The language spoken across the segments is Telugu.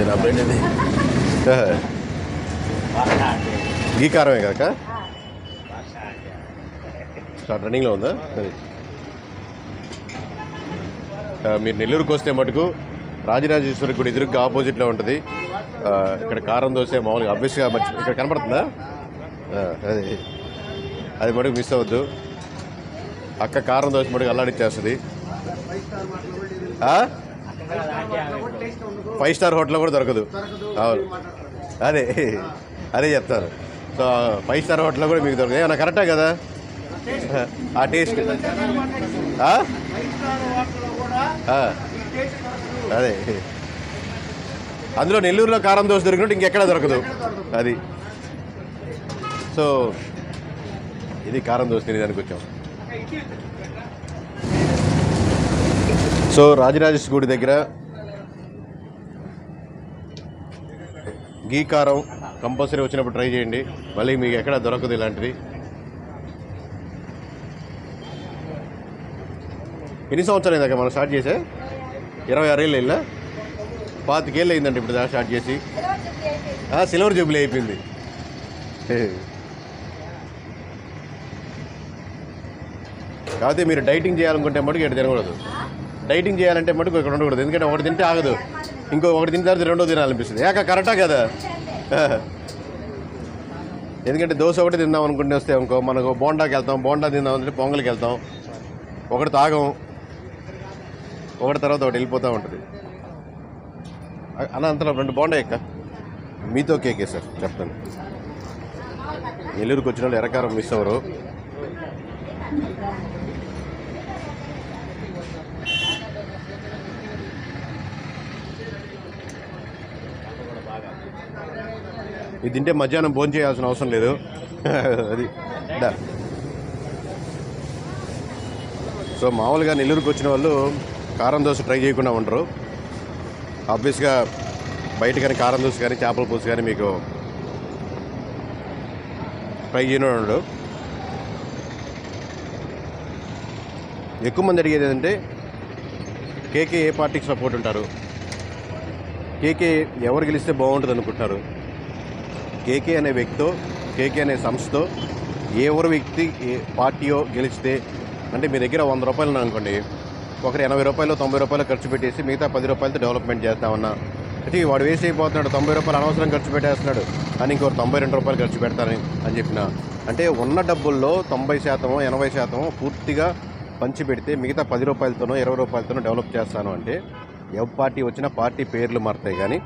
ఇది నా ఫ్రెండ్ ఇది. గీ కారమే కాక స్టార్ట్ రన్నింగ్లో ఉందా? అది. మీరు నెల్లూరుకు వస్తే మటుకు రాజరాజేశ్వరి గుడి ఎదురుగా ఆపోజిట్లో ఉంటుంది. ఇక్కడ కారం దోశ మామూలుగా అబ్వియస్గా మర్చి ఇక్కడ కనపడుతుందా? అది. అది మటుకు మిస్ అవ్వద్దు. అక్క కారం దోశ మటుకు అల్లాడిచ్చేస్తుంది. ఫైవ్ స్టార్ హోటల్ కూడా దొరకదు. అవును. అదే అదే చెప్తారు. సో ఫైవ్ స్టార్ హోటల్లో కూడా మీకు దొరకదు ఏమన్నా కరెక్టే కదా? ఆ టేస్ట్. అదే. అందులో నెల్లూరులో కారం దోశ దొరికినట్టు ఇంకెక్కడ దొరకదు. అది. సో ఇది కారం దోశ తినేదానికి వచ్చాం. సో రాజరాజేశ్వరి గుడి దగ్గర గీ కారం కంపల్సరీ వచ్చినప్పుడు ట్రై చేయండి. మళ్ళీ మీకు ఎక్కడ దొరకదు ఇలాంటిది. ఎన్ని సంవత్సరాలు అయిందాక మనం స్టార్ట్ చేసే? ఇరవై ఆరేళ్ళు వెళ్ళా పాతికేళ్ళు అయిందండి ఇప్పుడు దాకా స్టార్ట్ చేసి. సిల్వర్ జూబ్లీ అయిపోయింది. కాకపోతే మీరు డైటింగ్ చేయాలనుకుంటే మటుకు ఇక్కడ తినకూడదు. డైటింగ్ చేయాలంటే మటుకు ఇక్కడ ఉండకూడదు. ఎందుకంటే ఒకటి తింటే ఆగదు. ఇంకో ఒకటి తిన్న తర్వాత రెండో తినాలనిపిస్తుంది. ఏక కరెక్టా కదా? ఎందుకంటే దోశ ఒకటి తిందాం అనుకుంటే వస్తే ఇంకో మనకు బోండాకి వెళ్తాం బోండా తిందాం అంటే పొంగల్కి వెళ్తాం. ఒకటి తాగం ఒకటి తర్వాత ఒకటి వెళ్ళిపోతూ ఉంటుంది. అన్న అంతలో రెండు బోండా ఎక్క. మీతో కేకే సార్. చెప్తాను. నెల్లూరుకి వచ్చిన వాళ్ళు ఎరకారం మిస్ అవ్వరు. ఇది తింటే మధ్యాహ్నం భోజనం చేయాల్సిన అవసరం లేదు. అది సో మామూలుగా నెల్లూరుకి వచ్చిన వాళ్ళు కారం దోశ ట్రై చేయకుండా ఉండరు. ఆబ్వియస్గా బయట కానీ కారం దోశ కానీ చేపల పులుసు కానీ మీకు ట్రై చేయను ఎక్కువ మంది అడిగేది ఏంటంటే కేకే ఏ పార్టీకి సపోర్ట్ ఉంటారు? కేకే ఎవరు గెలిస్తే బాగుంటుంది అనుకుంటారు కేకే అనే వ్యక్తితో కేకే అనే సంస్థతో ఎవరు వ్యక్తి ఏ పార్టీయో గెలిస్తే అంటే మీ దగ్గర వంద రూపాయలు అనుకోండి ఒకరు ఎనభై రూపాయలు తొంభై రూపాయలు ఖర్చు పెట్టేసి మిగతా పది రూపాయలతో డెవలప్మెంట్ చేస్తామన్నా అంటే వాడు వేస్ట్ అయిపోతున్నాడు తొంభై రూపాయలు అనవసరం ఖర్చు పెట్టేస్తున్నాడు అని ఇంకొక తొంభై రెండు రూపాయలు ఖర్చు పెడతారని అని చెప్పిన. అంటే ఉన్న డబ్బుల్లో తొంభై శాతం ఎనభై శాతం పూర్తిగా పంచి పెడితే మిగతా పది రూపాయలతోనో ఇరవై రూపాయలతోనో డెవలప్ చేస్తాను అంటే ఏ పార్టీ వచ్చినా పార్టీ పేర్లు మారుతాయి కానీ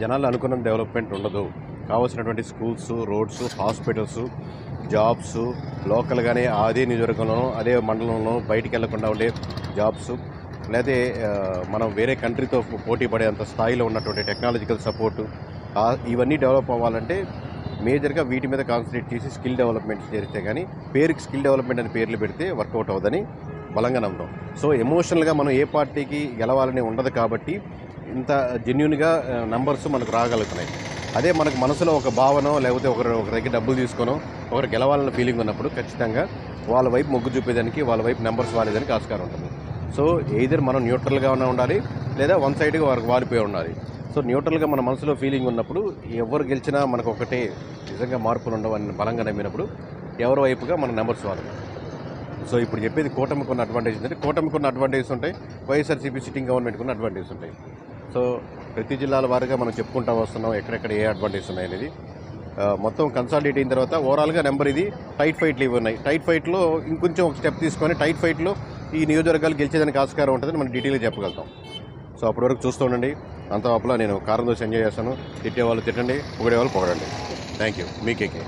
జనాలు అనుకున్న డెవలప్మెంట్ ఉండదు. కావాల్సినటువంటి స్కూల్స్ రోడ్స్ హాస్పిటల్స్ జాబ్స్ లోకల్గానే అదే నియోజకవర్గంలోనూ అదే మండలంలో బయటికి వెళ్ళకుండా ఉండే జాబ్స్ లేకపోతే మనం వేరే కంట్రీతో పోటీ పడేంత స్థాయిలో ఉన్నటువంటి టెక్నాలజికల్ సపోర్టు ఇవన్నీ డెవలప్ అవ్వాలంటే మేజర్గా వీటి మీద కాన్సన్ట్రేట్ చేసి స్కిల్ డెవలప్మెంట్ చేస్తే కానీ పేరుకి స్కిల్ డెవలప్మెంట్ అని పేర్లు పెడితే వర్కౌట్ అవ్వదని బలంగా నమ్మడం. సో ఎమోషనల్గా మనం ఏ పార్టీకి గెలవాలని ఉండదు కాబట్టి ఇంత జెన్యున్గా నంబర్స్ మనకు రాగలుగుతున్నాయి అదే మనకు మనసులో ఒక భావన లేకపోతే ఒకరు ఒక దగ్గర డబ్బులు తీసుకోనో ఒకరు గెలవాలన్న ఫీలింగ్ ఉన్నప్పుడు ఖచ్చితంగా వాళ్ళ వైపు మొగ్గు చూపేదానికి వాళ్ళ వైపు నెంబర్స్ వాడేదానికి ఆస్కారం ఉంటుంది. సో ఏదర్ మనం న్యూట్రల్గా ఉన్న ఉండాలి లేదా వన్ సైడ్గా వారికి వారిపోయి ఉండాలి. సో న్యూట్రల్గా మన మనసులో ఫీలింగ్ ఉన్నప్పుడు ఎవరు గెలిచినా మనకు ఒకటే నిజంగా మార్పులు ఉండవని బలంగా నమ్మినప్పుడు ఎవరి వైపుగా మన నెంబర్స్ వాడాలి సో ఇప్పుడు చెప్పేది కూటమికి ఉన్న అడ్వాంటేజ్ ఏంటంటే కూటమికి ఉన్న అడ్వాంటేజెస్ ఉంటాయి వైఎస్ఆర్సీపీ సిట్టింగ్ గవర్నమెంట్కి ఉన్న అడ్వాంటేజెస్ ఉంటాయి. సో ప్రతి జిల్లాల వారుగా మనం చెప్పుకుంటా వస్తున్నాం ఎక్కడెక్కడ ఏ అడ్వాంటేజ్ ఉన్నాయి అనేది. మొత్తం కన్సాలిడేట్ అయిన తర్వాత ఓవరాల్గా నెంబర్ ఇది టైట్ ఫైట్లు ఇవి ఉన్నాయి. టైట్ ఫైట్లో ఇంకొంచెం ఒక స్టెప్ తీసుకొని టైట్ ఫైట్లో ఈ నియోజకవర్గాలు గెలిచేదానికి ఆస్కారం ఉంటుందని మనం డీటెయిల్గా చెప్పగలుగుతాం. సో అప్పటి వరకు చూస్తూ ఉండండి. అంత లోపల నేను కారం దోశ ఎంజాయ్ చేస్తాను. తిట్టే వాళ్ళు తిట్టండి పొగిడే వాళ్ళు పొగడండి. Thank you మీకేకే